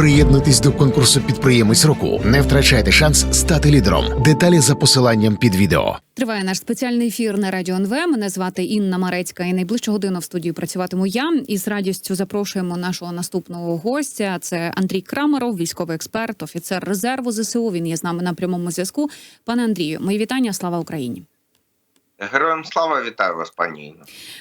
Приєднуйтесь до конкурсу підприємець року. Не втрачайте шанс стати лідером. Деталі за посиланням під відео. Триває наш спеціальний ефір на радіо НВ. Мене звати Інна Марецька. І найближчу годину в студії працюватиму я. І з радістю запрошуємо нашого наступного гостя. Це Андрій Крамеров, військовий експерт, офіцер резерву ЗСУ. Він є з нами на прямому зв'язку. Пане Андрію, мої вітання. Слава Україні. Героям слава вітаю вас, пані.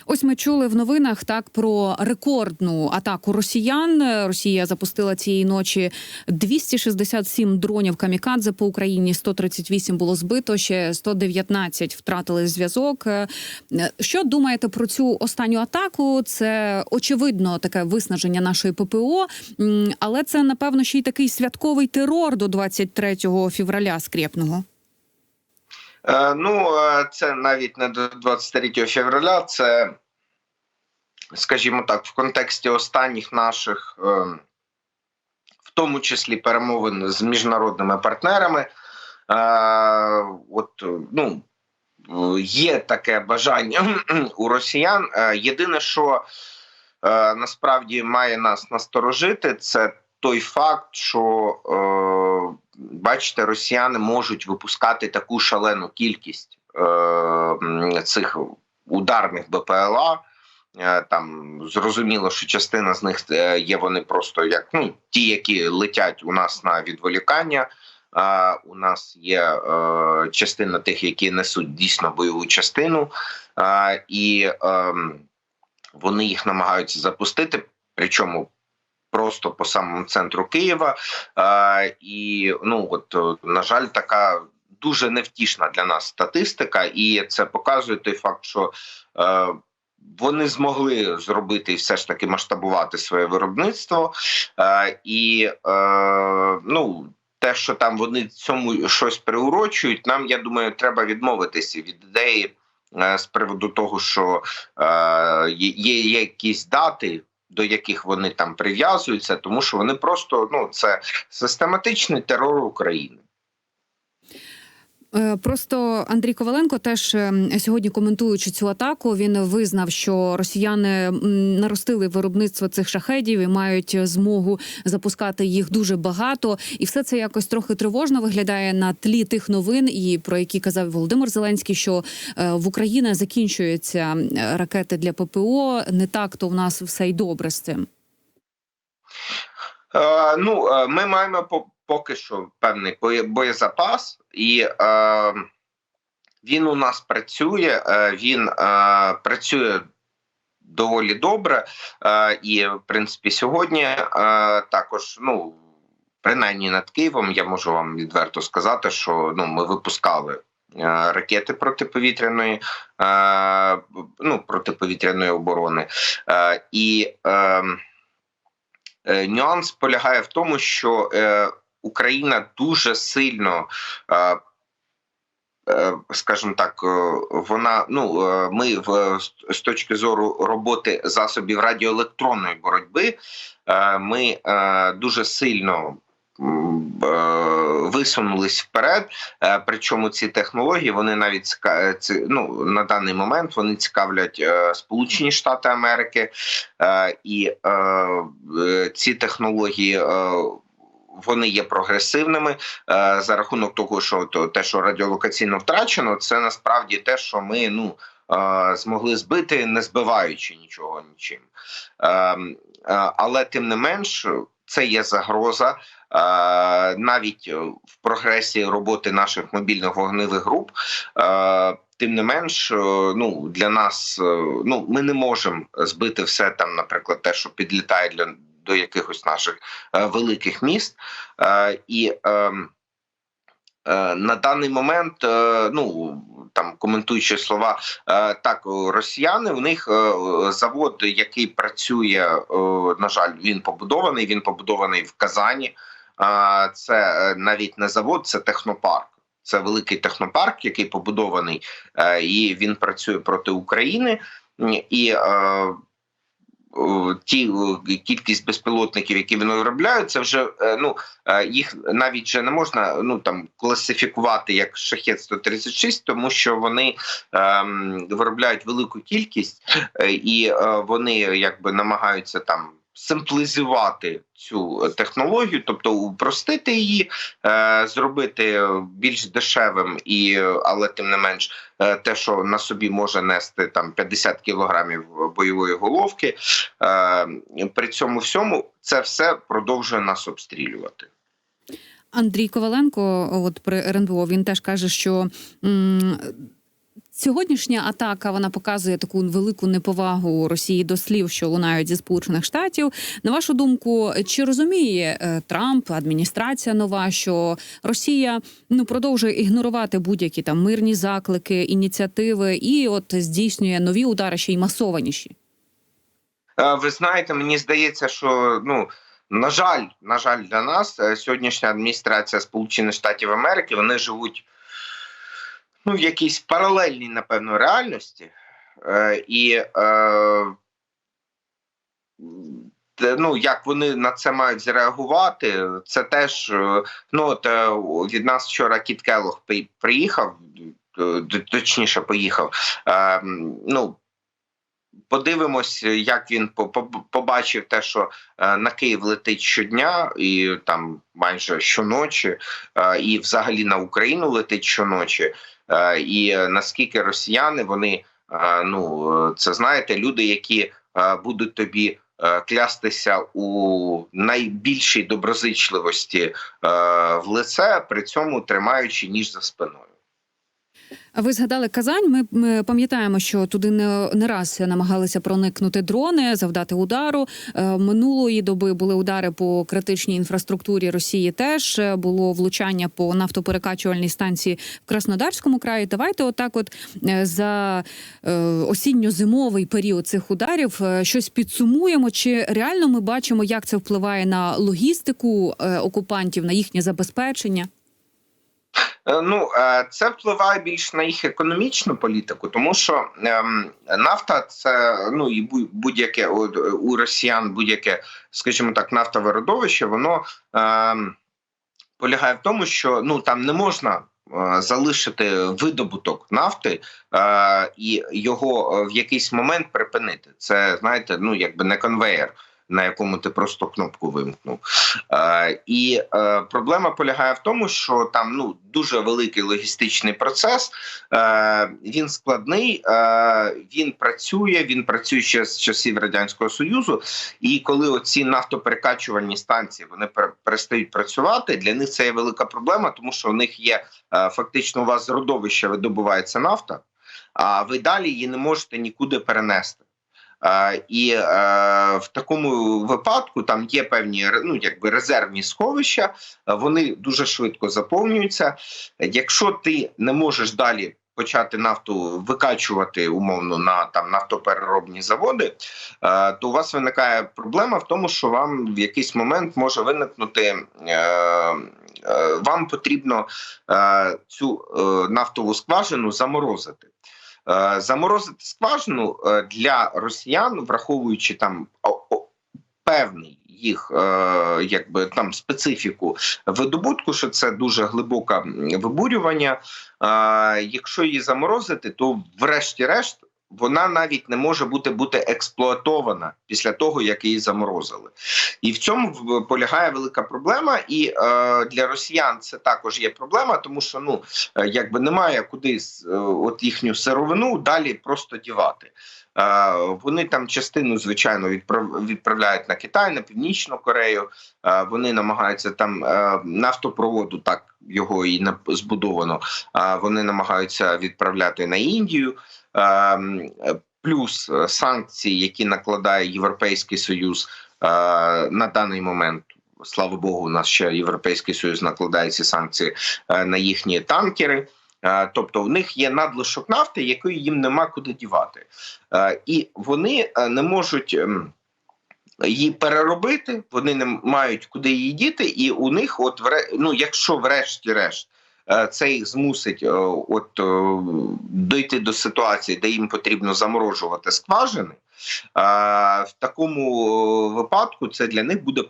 Ось ми чули в новинах так про рекордну атаку росіян. Росія запустила цієї ночі 267 дронів камікадзе по Україні. 138 було збито, ще 119 втратили зв'язок. Е, Що думаєте про цю останню атаку? Це очевидно таке виснаження нашої ППО, але це напевно ще й такий святковий терор до 23 февраля скрєпного. Е, ну, е, це навіть не до 23 февраля, це, скажімо так, в контексті останніх наших, е, в тому числі перемовин з міжнародними партнерами. От, ну, є таке бажання у росіян. Єдине, що насправді має нас насторожити, це той факт, що е, бачите, росіяни можуть випускати таку шалену кількість е, цих ударних БПЛА. Е, Там зрозуміло, що частина з них е, є вони просто як ну ті, які летять у нас на відволікання. А у нас є е, частина тих, які несуть дійсно бойову частину, і е, вони їх намагаються запустити. Причому просто по самому центру Києва. І ну от е, на жаль, така дуже невтішна для нас статистика, і це показує той факт, що е, вони змогли зробити і все ж таки масштабувати своє виробництво, е, і е, ну. Те, що там вони цьому щось приурочують, нам я думаю, треба відмовитися від ідеї е, з приводу того, що е, є, є якісь дати, до яких вони там прив'язуються, тому що вони просто ну це систематичний терор України. Е, Просто Андрій Коваленко теж е, сьогодні коментуючи цю атаку, він визнав, що росіяни наростили виробництво цих шахедів і мають змогу запускати їх дуже багато, і все це якось трохи тривожно виглядає на тлі тих новин, і про які казав Володимир Зеленський, що е, в Україні закінчуються ракети для ППО. Не так то в нас все й добре з цим. Ну, ми маємо поки що певний боєзапас, і е, він у нас працює. Е, він е, працює доволі добре. Е, і, в принципі, сьогодні е, також, ну, принаймні над Києвом, я можу вам відверто сказати, що ну, ми випускали. е, Ракети протиповітряної, е, ну протиповітряної оборони, і е, Е, Нюанс полягає в тому, що Україна дуже сильно, е, е, скажімо так, е, вона ну ми в з точки зору роботи засобів радіоелектронної боротьби, ми дуже сильно. Висунулись вперед, причому ці технології вони навіть ціка- ці- ну, на даний момент вони цікавлять Сполучені Штати Америки, і ці технології. Вони є прогресивними е, за рахунок того, що то те, що радіолокаційно втрачено, це насправді те, що ми ну е, змогли збити, не збиваючи нічого нічим. Е, але тим не менш, це є загроза. Навіть в прогресії роботи наших мобільних вогневих груп, тим не менш, ну для нас ну ми не можемо збити все там, наприклад, те, що підлітає для до якихось наших е, великих міст, е, і е, е, на даний момент, ну там коментуючи слова, так росіяни у них завод, який працює, на жаль, він побудований. Він побудований в Казані. Це навіть не завод, це технопарк. Це великий технопарк, який побудований, і він працює проти України. І ті кількість безпілотників, які вони виробляють, це вже е, ну е, їх навіть вже не можна ну там класифікувати як шахет 136 тому що вони ем, виробляють велику кількість е, і е, вони якби намагаються там Симплізувати цю технологію, тобто упростити її, е, зробити більш дешевим і, але тим не менш, е, те, що на собі може нести там 50 кілограмів бойової головки. Е, при цьому всьому це все продовжує нас обстрілювати. Андрій Коваленко, от при РНБО, він теж каже, що м, сьогоднішня атака вона показує таку велику неповагу Росії до слів, що лунають зі Сполучених Штатів. На вашу думку, чи розуміє е, Трамп, адміністрація нова, що Росія ну продовжує ігнорувати будь-які там мирні заклики, ініціативи і от здійснює нові удари ще й масованіші? Е, Ви знаєте, мені здається, що ну. На жаль, на жаль, для нас е, сьогоднішня адміністрація Сполучених Штатів Америки вони живуть ну, в якійсь паралельній, напевно, реальності. Е, і е, ну, як вони на це мають зреагувати, це теж е, ну, от, е, від нас вчора Кіт Келлог приїхав, е, точніше поїхав. Е, ну, Подивимось, як він по- по- побачив те, що на Київ летить щодня, і там майже щоночі, і взагалі на Україну летить щоночі. Е, і наскільки росіяни вони е, ну це знаєте, люди, які е, будуть тобі клястися у найбільшій доброзичливості в лице, при цьому тримаючи ніж за спиною. Ви згадали Казань. Ми, ми пам'ятаємо, що туди не, не раз намагалися проникнути дрони, завдати удару. Е, минулої доби були удари по критичній інфраструктурі Росії. Теж Е, було влучання по нафтоперекачувальній станції в Краснодарському краї. Давайте, отак, от е, за е, осінньо-зимовий період цих ударів е, щось підсумуємо. Чи реально ми бачимо, як це впливає на логістику е, окупантів, на їхнє забезпечення? Е, Ну е, це впливає більш на їх економічну політику, тому що ем, нафта це ну і бу- будь-яке у росіян, будь-яке, скажімо так, нафтове родовище, воно ем, полягає в тому, що ну там не можна. е, Залишити видобуток нафти е, і його в якийсь момент припинити. Це знаєте, ну якби не конвеєр, на якому ти просто кнопку вимкнув. Е, і е, проблема полягає в тому, що там ну дуже великий логістичний процес. Е, він складний, е, він працює. Він працює ще з часів радянського союзу. І коли оці нафтоперекачувальні станції вони перестають працювати, для них це є велика проблема, тому що у них є е, фактично у вас з родовища видобувається нафта, а ви далі її не можете нікуди перенести. І е, в такому випадку там є певні ну, якби резервні сховища, е, вони дуже швидко заповнюються. Якщо ти не можеш далі почати нафту викачувати умовно на там нафтопереробні заводи, е, то у вас виникає проблема в тому, що вам в якийсь момент може виникнути. Вам потрібно цю нафтову скважину заморозити. Е, Заморозити скважину е, для росіян, враховуючи там певний їх е, якби там специфіку видобутку, що це дуже глибоке вибурювання. Якщо її заморозити, то врешті-решт. Вона навіть не може бути бути експлуатована після того, як її заморозили, і в цьому полягає велика проблема. І е, для росіян це також є проблема, тому що ну е, якби немає куди е, от їхню сировину далі просто дівати. Е, Вони там частину, звичайно, відправ- відправляють на Китай, на Північну Корею. Е, Вони намагаються там е, нафтопроводу, так його і не збудовано. е, Вони намагаються відправляти на Індію. Е, м, е, Плюс е, санкції, які накладає Європейський Союз е, на даний момент. Слава Богу, у нас ще Європейський Союз накладає ці санкції е, на їхні танкери. Тобто в них є надлишок нафти, якої їм нема куди дівати, і вони не можуть ем, її переробити, вони не мають куди її діти, і у них, от ну, якщо врешті-решт. Е, Це їх змусить е, от е, дійти до ситуації, де їм потрібно заморожувати скважини. В такому випадку це для них буде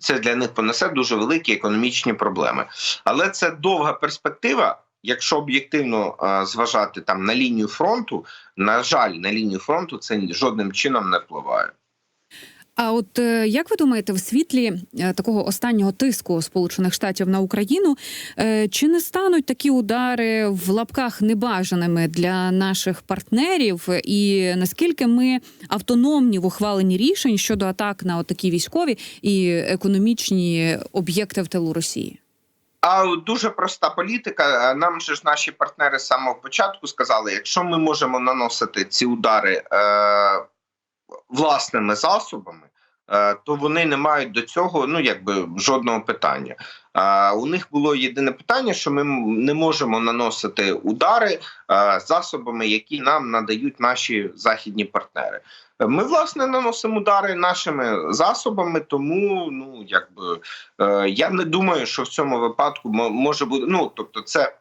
це для них понесе дуже великі економічні проблеми. Але це довга перспектива. Якщо об'єктивно зважати там на лінію фронту, на жаль, на лінію фронту це жодним чином не впливає. А от е, як ви думаєте, в світлі е, такого останнього тиску Сполучених Штатів на Україну е, чи не стануть такі удари в лапках небажаними для наших партнерів? І наскільки ми автономні в ухваленні рішень щодо атак на такі військові і економічні об'єкти в тилу Росії? А дуже проста політика. Нам же ж наші партнери з самого початку сказали: якщо ми можемо наносити ці удари е, власними засобами, то вони не мають до цього ну якби жодного питання. Е, у них було єдине питання, що ми не можемо наносити удари е, засобами, які нам надають наші західні партнери. Е, Ми власне наносимо удари нашими засобами, тому ну якби е, я не думаю, що в цьому випадку мо- може бути. Ну тобто, це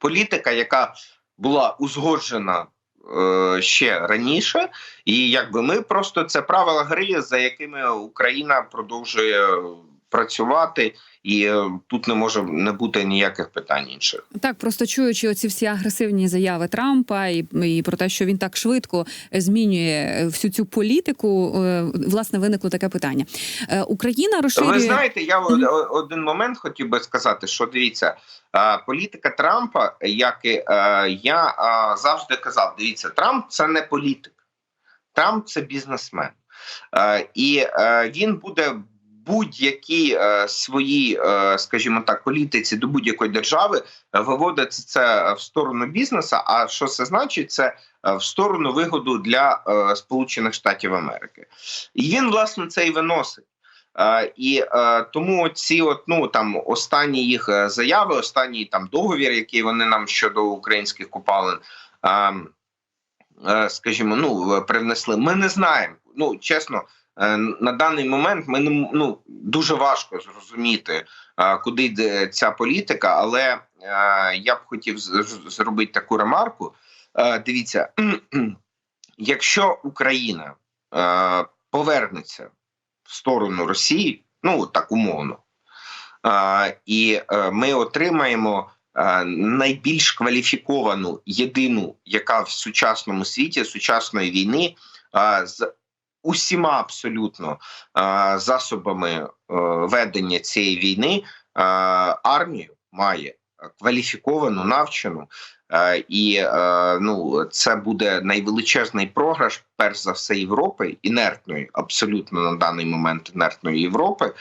політика, яка була узгоджена е, ще раніше, і якби ми просто це правила гри, за якими Україна продовжує працювати, і е, тут не може не бути ніяких питань інших. Так, просто чуючи оці всі агресивні заяви Трампа і, і про те, що він так швидко змінює всю цю політику, е, власне, виникло таке питання. Е, Україна розширює Ви знаєте, я Мгм. о- один момент хотів би сказати, що дивіться, е, політика Трампа, як і е, я е, завжди казав, дивіться, Трамп це не політик, Трамп це бізнесмен, Е, і е, він буде будь-які е, свої, е, скажімо так, політиці до будь-якої держави е, виводити це в сторону бізнесу. А що це значить? Це е, в сторону вигоду для е, Сполучених Штатів Америки, і він власне це і виносить. Е, і е, тому ці от ну там останні їх е, заяви, останній там договір, який вони нам щодо українських купалин, е, е, скажімо, ну привнесли. Ми не знаємо. Ну чесно, е, на даний момент ми не ну дуже важко зрозуміти, е, куди йде ця політика, але е, я б хотів зробити таку ремарку. Е, Дивіться, якщо Україна е, повернеться в сторону Росії, ну так умовно. І е, ми отримаємо е, найбільш кваліфіковану єдину, яка в сучасному світі сучасної війни е, з усіма абсолютно е, засобами е, ведення цієї війни е, армію має кваліфіковану, навчену. І ну це буде найвеличезний програш, перш за все, Європи, інертної, абсолютно на даний момент інертної Європи.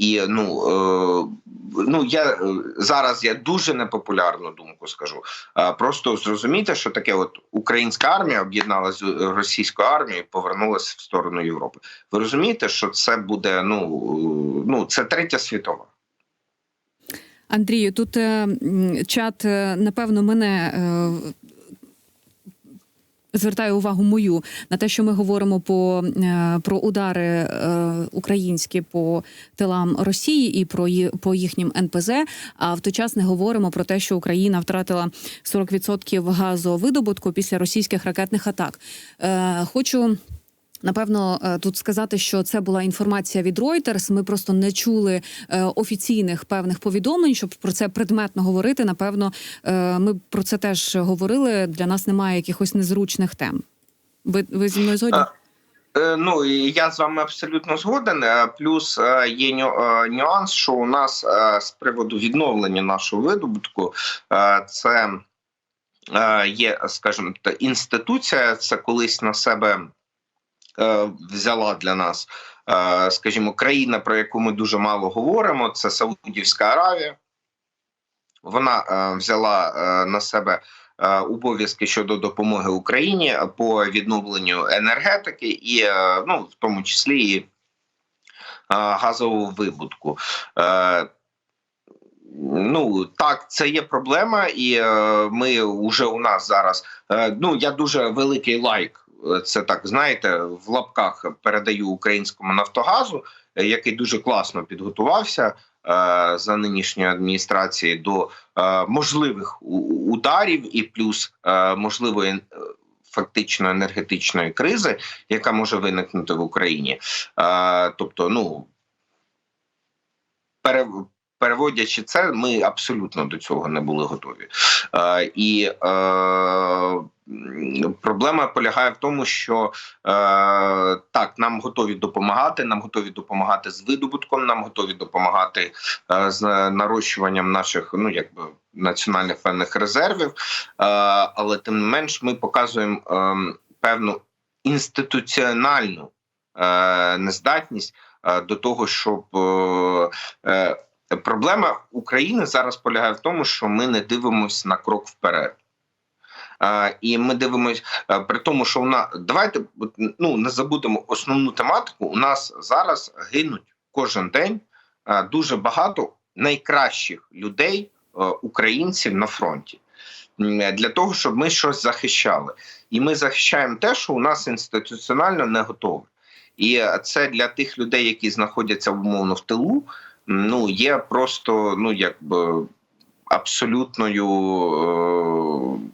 І ну, е, ну я е, зараз я дуже непопулярну думку скажу. Е, Просто зрозумійте, що таке от українська армія об'єдналася з е, російською армією, повернулася в сторону Європи. Ви розумієте, що це буде ну, е, ну це третя світова. Андрію, тут чат, напевно, мене. Звертаю увагу мою на те, що ми говоримо по е, про удари е, українські по тилам Росії і про по їхнім НПЗ. А в той час не говоримо про те, що Україна втратила 40% газовидобутку після російських ракетних атак. Е, Хочу Напевно, е, тут сказати, що це була інформація від Reuters. Ми просто не чули е, офіційних певних повідомлень, щоб про це предметно говорити. Напевно, е, ми про це теж говорили. Для нас немає якихось незручних тем. Ви, ви зі мною згодні? Ну я з вами абсолютно згоден. Плюс є нюанс, що у нас з приводу відновлення нашого видобутку це є, скажімо, інституція. Це колись на себе взяла для нас, е, скажімо, країна, про яку ми дуже мало говоримо. Це Саудівська Аравія. Вона е, взяла е, на себе е, обов'язки щодо допомоги Україні по відновленню енергетики, і е, ну, в тому числі і е, газового видобутку. Е, Ну так, це є проблема, і е, ми вже у нас зараз. Е, ну я дуже великий лайк. Це так знаєте, в лапках передаю українському Нафтогазу, е, який дуже класно підготувався е, за нинішньої адміністрації до е, можливих ударів і плюс можливої фактично енергетичної кризи, яка може виникнути в Україні. Тобто, ну переводячи це, ми абсолютно до цього не були готові. Е, і е, проблема полягає в тому, що е, так, нам готові допомагати, нам готові допомагати з видобутком, нам готові допомагати е, з нарощуванням наших ну якби національних певних резервів. Е, але тим не менш, ми показуємо е, певну інституціональну е, нездатність до того, щоб проблема України зараз полягає в тому, що ми не дивимося на крок вперед. І ми дивимося е, при тому, що вона давайте ну не забудемо основну тематику. У нас зараз гинуть кожен день е, дуже багато найкращих людей, е, українців на фронті. Для того щоб ми щось захищали, і ми захищаємо те, що у нас інституціонально не готове. І це для тих людей, які знаходяться умовно в тилу, ну є просто ну якби абсолютною. Е-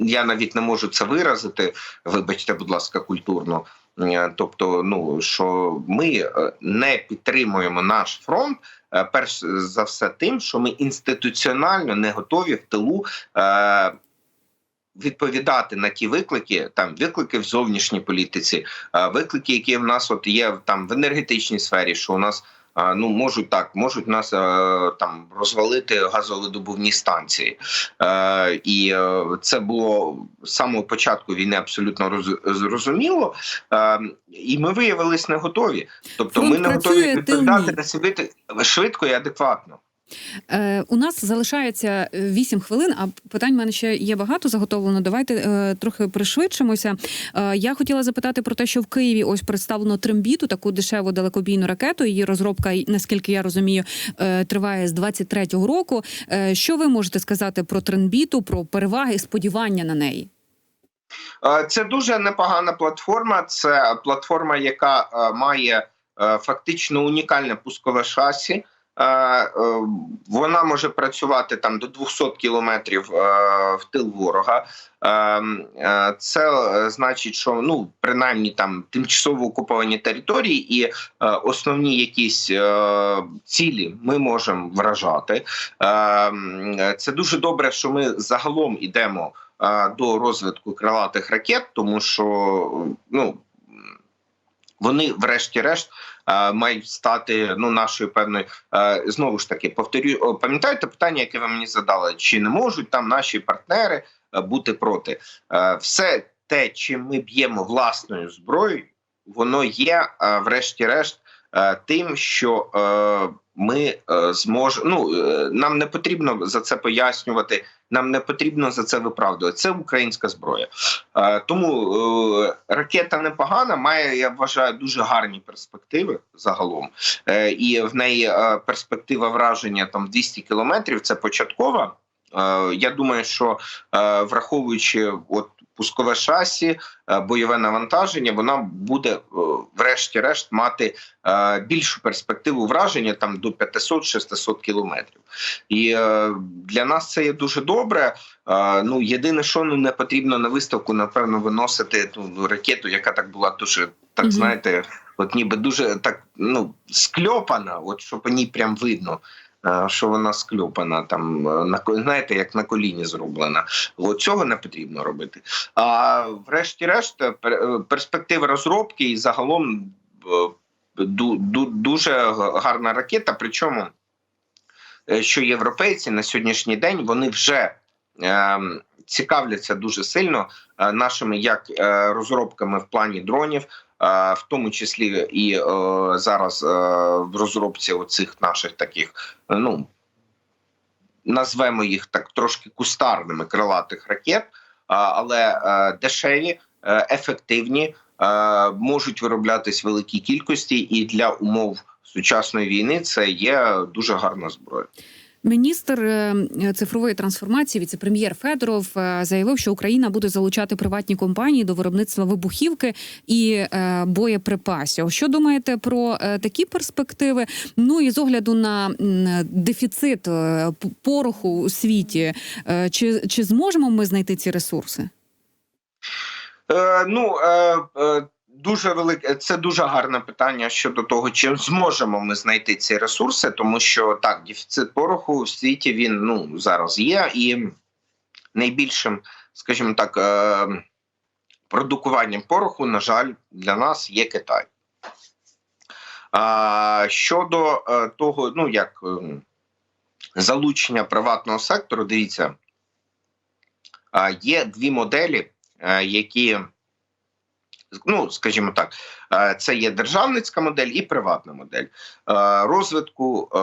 я навіть не можу це виразити. Вибачте, будь ласка, культурно. Е, Тобто, ну що ми е, не підтримуємо наш фронт, перш за все, тим, що ми інституціонально не готові в тилу. Відповідати на ті виклики, там виклики в зовнішній політиці, виклики, які в нас от є там в енергетичній сфері, що у нас ну можуть так, можуть нас е, там розвалити газовидобувні станції, е, і е, це було з самого початку війни абсолютно роз, зрозуміло. І ми виявилися не готові. Тобто, ми не готові відповідати на швидко і адекватно. Е, у нас залишається 8 хвилин, а питань в мене ще є багато заготовлено. Давайте е, трохи пришвидшимося. Е, я хотіла запитати про те, що в Києві ось представлено трембіту, таку дешеву далекобійну ракету. Її розробка, наскільки я розумію, е, триває з 23-го року. Е, що ви можете сказати про трембіту, про переваги, сподівання на неї? Е, Це дуже непогана платформа. Це платформа, яка е, має е, фактично унікальне пускове шасі. Е, е, Вона може працювати там до 200 кілометрів е, в тил ворога. Це значить, що ну принаймні там тимчасово окуповані території і основні якісь цілі ми можемо вражати. Це дуже добре, що ми загалом ідемо е, до розвитку крилатих ракет, тому що ну вони, врешті-решт, мають стати ну нашою певною е, знову ж таки. Повторю, пам'ятаєте питання, яке ви мені задали? Чи не можуть там наші партнери е, бути проти? Е, Все те, чим ми б'ємо власною зброєю, воно є, е, врешті-решт, е, тим, що е, ми зможемо. Ну е, нам не потрібно за це пояснювати. Нам не потрібно за це виправдувати. Це українська зброя. Е, Тому е, ракета непогана, має, я вважаю, дуже гарні перспективи загалом. Е, І в неї е, перспектива враження там 200 кілометрів. Це початкова. Е, Я думаю, що е, враховуючи от пускове шасі, е, бойове навантаження, вона буде е, врешті-решт мати е, більшу перспективу враження там до 500-600 кілометрів. І для нас це є дуже добре. Ну єдине, що ну не потрібно на виставку, напевно, виносити ту ракету, яка так була дуже так, знаєте, от ніби дуже так ну скльопана, от щоб по ній прям видно. Що вона скльопана там е, на знаєте, як на коліні зроблена. От цього не потрібно робити. А врешті-решт, е, перспективи розробки і загалом е, ду- ду- дуже гарна ракета. Причому, що європейці на сьогоднішній день вони вже цікавляться дуже сильно нашими як розробками в плані дронів, в тому числі і е, зараз е, в розробці оцих наших таких, е, ну назвемо їх так трошки кустарними крилатих ракет, але е, дешеві, е, ефективні, е, можуть вироблятись великій кількості, і для умов сучасної війни це є дуже гарна зброя. Міністр е, цифрової трансформації, віцепрем'єр Федоров, е, заявив, що Україна буде залучати приватні компанії до виробництва вибухівки і е, боєприпасів. Що думаєте про такі перспективи? Ну і з огляду на дефіцит пороху у світі, чи, чи зможемо ми знайти ці ресурси? Е, ну е, е, дуже велике, це дуже гарне питання щодо того, чи зможемо ми знайти ці ресурси, тому що так, дефіцит пороху в світі він ну зараз є, і найбільшим, скажімо так, е, продукуванням пороху, на жаль, для нас є Китай. Щодо е, того, ну як е, залучення приватного сектору, дивіться, є дві моделі, які, ну скажімо так, е, це є державницька модель і приватна модель е, розвитку е,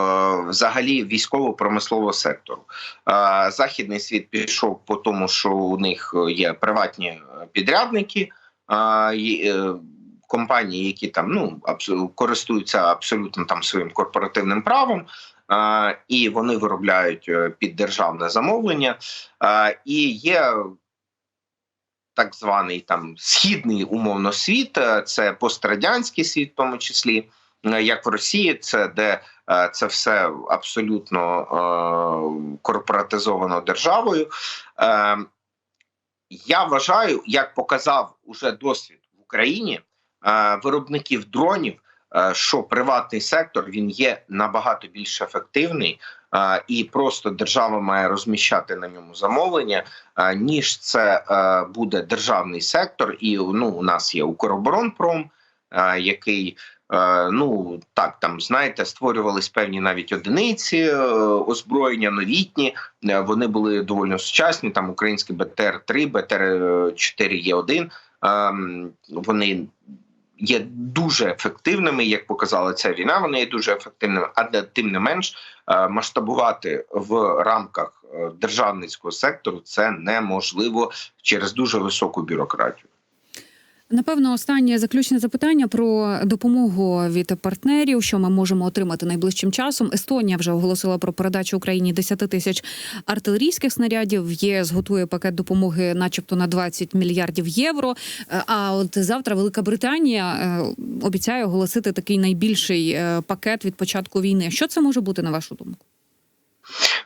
взагалі військово-промислового сектору. Західний світ пішов по тому, що у них є приватні підрядники. Компанії, які там ну користуються абсолютно там своїм корпоративним правом, е, і вони виробляють під державне замовлення. Е, і є так званий там східний умовно світ, е, це пострадянський світ, в тому числі, е, як в Росії, це де е, це все абсолютно корпоратизовано державою. Я вважаю, як показав уже досвід в Україні виробників дронів, що приватний сектор він є набагато більш ефективний, і просто держава має розміщати на ньому замовлення, е, ніж це е, буде державний сектор. І ну, у нас є Укроборонпром, е, який. е, Ну так, там знаєте, створювались певні навіть одиниці е, озброєння, новітні. Е, Вони були доволі сучасні. Там український БТР-3, БТР-4Е1. Ем, Вони є дуже ефективними, як показала ця війна. Вони є дуже ефективними, а де- тим не менш е, масштабувати в рамках е, державницького сектору це неможливо через дуже високу бюрократію. Напевно, останнє заключне запитання про допомогу від партнерів, що ми можемо отримати найближчим часом. Естонія вже оголосила про передачу Україні 10 тисяч артилерійських снарядів. ЄС готує пакет допомоги, начебто на 20 мільярдів євро. Е, А от завтра Велика Британія е, обіцяє оголосити такий найбільший е, пакет від початку війни. Що це може бути на вашу думку?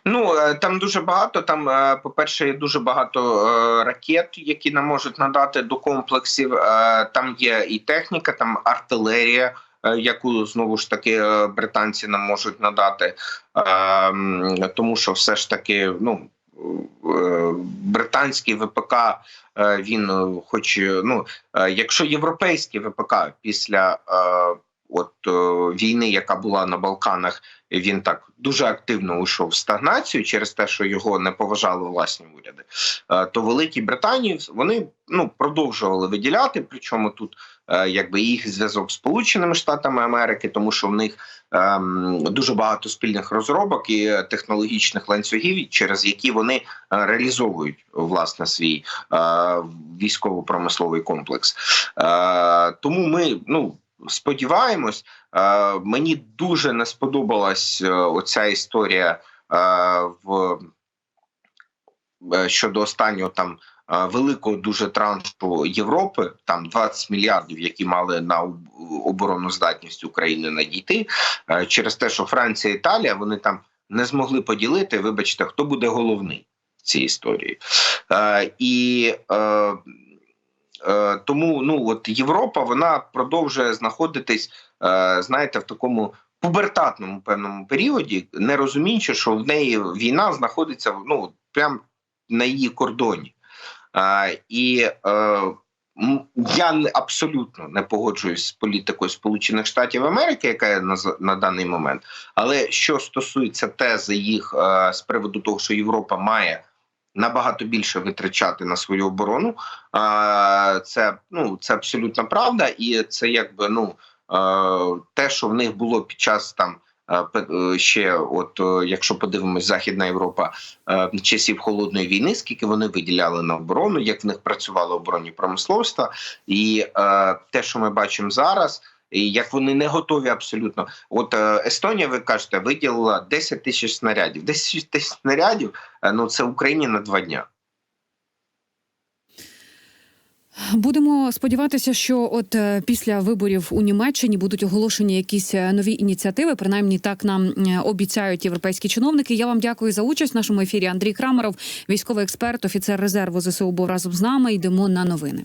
Ну е, там дуже багато. Там, е, по-перше, дуже багато е, ракет, які нам можуть надати до комплексів. Там є і техніка, там артилерія. Яку знову ж таки британці нам можуть надати, Е, тому що все ж таки, ну британський ВПК, він, хоч ну, якщо європейський ВПК після от е, війни, яка була на Балканах, він так дуже активно йшов в стагнацію через те, що його не поважали власні уряди. Е, То Великій Британії вони ну продовжували виділяти. Причому тут е, якби їх зв'язок з Сполученими Штатами Америки, тому що в них ем, дуже багато спільних розробок і технологічних ланцюгів, через які вони реалізовують власне свій е, військово-промисловий комплекс. Е, Тому ми ну. Сподіваємось, Е, мені дуже не сподобалась е, оця історія е, в щодо останнього там великого дуже траншу Європи, там 20 мільярдів, які мали на об- оборонну здатність України надійти, через те, що Франція і Італія вони там не змогли поділити. Вибачте, хто буде головний в цій історії. І Тому ну от Європа вона продовжує знаходитись, е, знаєте, в такому пубертатному певному періоді, не розуміючи, що в неї війна знаходиться ну прямо на її кордоні. Е, І е, я абсолютно не погоджуюсь з політикою Сполучених Штатів Америки, яка є на, на даний момент. Але що стосується тези їх е, з приводу того, що Європа має набагато більше витрачати на свою оборону. Це ну це абсолютно правда, і це якби ну е, те, що в них було під час там. е, е, Ще, от якщо подивимось, Західна Європа часів холодної війни, скільки вони виділяли на оборону, як в них працювало оборонні промисловства, і те, що ми бачимо зараз, як вони не готові абсолютно. От е, Естонія, ви кажете, виділила 10 тисяч снарядів. 10 тисяч снарядів е, ну це Україні на два дня. Будемо сподіватися, що от е, після виборів у Німеччині будуть оголошені якісь нові ініціативи. Принаймні так нам обіцяють європейські чиновники. Я вам дякую за участь в нашому ефірі. Андрій Крамаров, військовий експерт, офіцер резерву ЗСУ, був разом з нами. Йдемо на новини.